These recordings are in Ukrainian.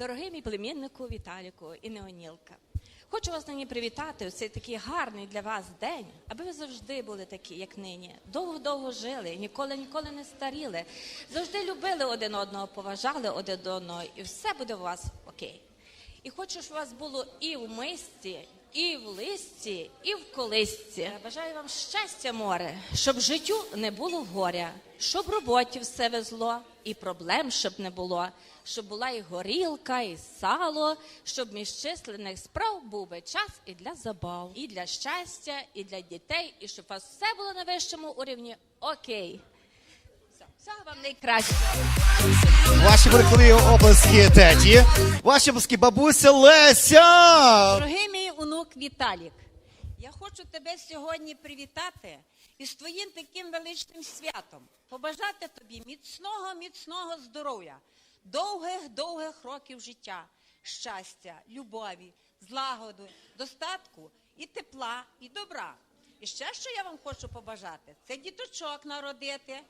Дорогий мій племіннику Віталіку і Неонілка. Хочу вас нині привітати у цей такий гарний для вас день, аби ви завжди були такі, як нині. Довго-довго жили, ніколи ніколи не старіли. Завжди любили один одного, поважали один одного, і все буде у вас окей. І хочу, щоб у вас було і в мисті, і в листі, і в колисці. Бажаю вам щастя, море, щоб життю не було горя, щоб роботі все везло, і проблем щоб не було, щоб була і горілка, і сало, щоб між численних справ був би час і для забав, і для щастя, і для дітей, і щоб у вас все було на вищому уровні. Окей. Всього вам найкраще. Ваші брехливі обласки теті, ваші обласки бабуся Леся. Дорогий мій Віталік, я хочу тебе сьогодні привітати із твоїм таким величним святом, побажати тобі міцного, міцного здоров'я, довгих, довгих років життя, щастя, любові, злагоду, достатку і тепла, і добра. І ще що я вам хочу побажати, це діточок народити,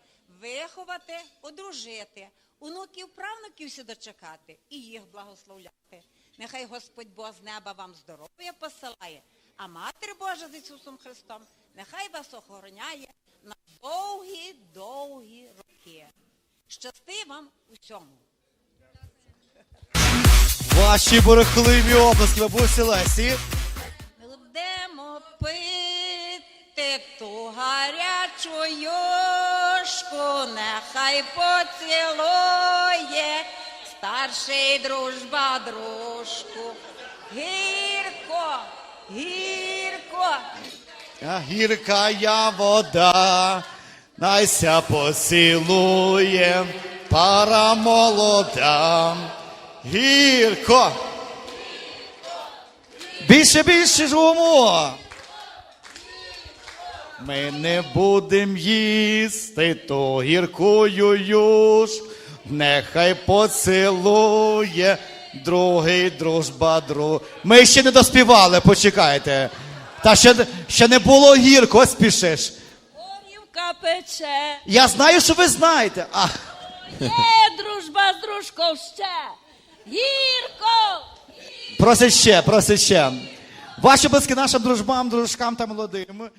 виховати, одружити, онуків, правнуків всі дочекати і їх благословляти. Нехай Господь Бог з неба вам здоров'я посилає, а Матір Божа з Ісусом Христом, нехай вас охороняє на довгі, довгі роки. Щасти вам усьому. Ваші брехливі обласки бабусі Лесі. Будемо пити ту гарячу юшку, нехай поцілує старший дружба дружку. Гірко, гірко. А гірка я вода, найся поцілує, пара молода. Гірко. Більше, більше жуму. Ми не будем їсти ту гіркую юж, нехай поцілує другий дружба друг. Ми ще не доспівали, почекайте. Та ще, ще не було гірко, ось спішиш. Горівка пече, Я знаю, що ви знаєте. А, є дружба з дружком ще. Гірко! просить ще, просить ще. Ваші близькі нашим дружбам, дружкам та молодим.